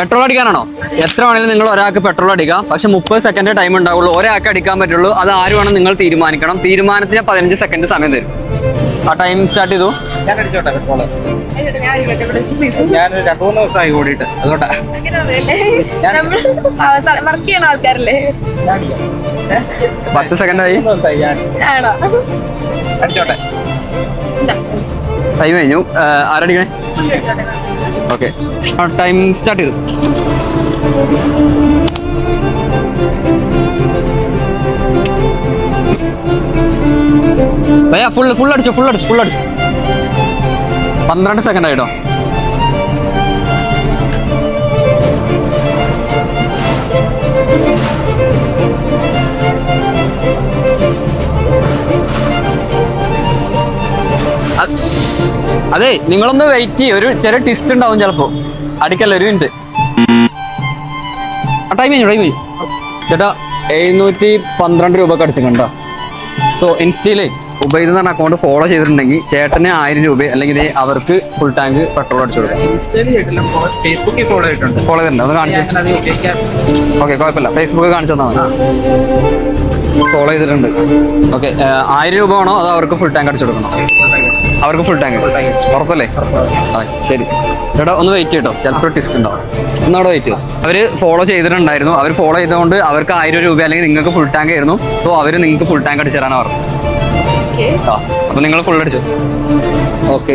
Petrol അടിക്കാനാണോ? എത്ര വേണേലും നിങ്ങൾ ഒരാൾക്ക് പെട്രോൾ അടിക്കാം. പക്ഷെ മുപ്പത് സെക്കൻഡ് ടൈം ഉണ്ടാവുള്ളൂ. ഒരാൾക്ക് അടിക്കാൻ പറ്റുള്ളൂ. അത് ആര് വേണം നിങ്ങൾ തീരുമാനിക്കണം. തീരുമാനത്തിന് പതിനഞ്ച് സെക്കൻഡ് സമയം തരും. ആ ടൈം സ്റ്റാർട്ട് ചെയ്തു. ഞാൻ അടിച്ചോട്ടെ പെട്രോൾ ഞാൻ രണ്ടു മൂന്ന് ദിവസമായി ഓടിയിട്ട്. അതുകൊണ്ടാ. ചെയ്യണ ആൾക്കാരല്ലേ? പത്ത് സെക്കൻഡ് ആയി. അടിച്ചോട്ടെ. ടൈം കഴിഞ്ഞു. ആരടിക്കണേ. ഓക്കെ. ടൈം സ്റ്റാർട്ട് ചെയ്തു. ഫുൾ ഫുൾ അടിച്ചു ഫുൾ അടിച്ചു ഫുൾ അടിച്ചു. പന്ത്രണ്ട് സെക്കൻഡ് ആയിട്ടോ? അതെ നിങ്ങളൊന്ന് വെയിറ്റ് ചെയ്യും. ഒരു ചെറിയ ടിസ്റ്റ് ഉണ്ടാവും ചിലപ്പോ. അടിക്കല്ല ഒരു മിനിറ്റ് ആ ടൈം കഴിഞ്ഞു ടൈം കഴിഞ്ഞു. ചേട്ടാ എഴുന്നൂറ്റി പന്ത്രണ്ട് രൂപ അടിച്ചിട്ടുണ്ടോ സോ ഇൻസ്റ്റയിൽ ഉബൈദ് എന്ന് പറഞ്ഞ അക്കൗണ്ട് ഫോളോ ചെയ്തിട്ടുണ്ടെങ്കിൽ ചേട്ടന് ആയിരം രൂപ അല്ലെങ്കിൽ അവർക്ക് ഫുൾ ടാങ്ക് പെട്രോൾ അടിച്ചു കൊടുക്കാം. ഫേസ്ബുക്കിൽ ഫോളോ ചെയ്തിട്ടുണ്ട്. ഫോളോ ചെയ്തിട്ടുണ്ട്. ഒന്ന് കാണിച്ചു ഓക്കെ കുഴപ്പമില്ല. ഫേസ്ബുക്ക് കാണിച്ചു തന്നാൽ മതി. ഫോളോ ചെയ്തിട്ടുണ്ട്. ഓക്കെ ആയിരം രൂപ ആണോ അതോ അവർക്ക് ഫുൾ ടാങ്ക് അടിച്ചു കൊടുക്കണോ? അവർക്ക് ഫുൾ ടാങ്ക്. ഉറപ്പല്ലേ? ആ ശരി. ചേട്ടാ ഒന്ന് വെയിറ്റ് കേട്ടോ ചിലപ്പോൾ ടിസ്റ്റ് ഉണ്ടാവും. ഒന്നവിടെ വെയിറ്റ് ചെയ്യും. അവർ ഫോളോ ചെയ്തിട്ടുണ്ടായിരുന്നു. അവർ ഫോളോ ചെയ്തുകൊണ്ട് അവർക്ക് ആയിരം രൂപ അല്ലെങ്കിൽ നിങ്ങൾക്ക് ഫുൾ ടാങ്ക് ആയിരുന്നു. സോ അവർ നിങ്ങൾക്ക് ഫുൾ ടാങ്ക് അടിച്ചു തരാനാണ് പറഞ്ഞത്. Okay. ആ അപ്പൊ നിങ്ങൾ ഫുൾ അടിച്ചു. ഓക്കെ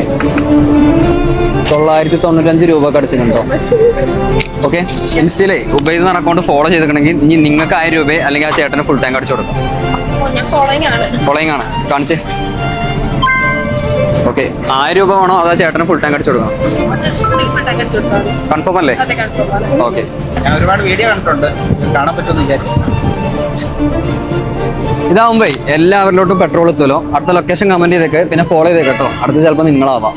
തൊള്ളായിരത്തി തൊണ്ണൂറ്റഞ്ച് രൂപ അടിച്ചിട്ടുണ്ടോ ഓക്കെ ഇൻസ്റ്റയിലേ ഉബൈദ് എന്ന അക്കൗണ്ട് ഫോളോ ചെയ്തിട്ടുണ്ടെങ്കിൽ ഇനി നിങ്ങൾക്ക് ആയിരം രൂപ അല്ലെങ്കിൽ ആ ചേട്ടന് ഫുൾ ടാങ്ക് അടിച്ചു കൊടുക്കും. ഫോളോയിങ് ആണ്. കാണിച്ചേ. ഓക്കെ. ആയിരം രൂപ വേണോ അതാ ചേട്ടന് ഫുൾ ടാങ്ക് അടിച്ചു കൊടുക്കണം. കൺഫേം അല്ലേ. ഓക്കെ. ഞാൻ ഒരുപാട് വീഡിയോ കണ്ടിട്ടുണ്ട്. കാണാൻ പറ്റുമെന്ന് വിചാരിച്ചു. ഇതാവുമ്പോ എല്ലാവരിലോട്ടും പെട്രോൾ എത്തുമല്ലോ. അടുത്ത ലൊക്കേഷൻ കമന്റ് ചെയ്തേക്ക്. പിന്നെ ഫോളോ ചെയ്തേക്ക് കേട്ടോ. ചിലപ്പോ ചിലപ്പോൾ നിങ്ങളാവാം.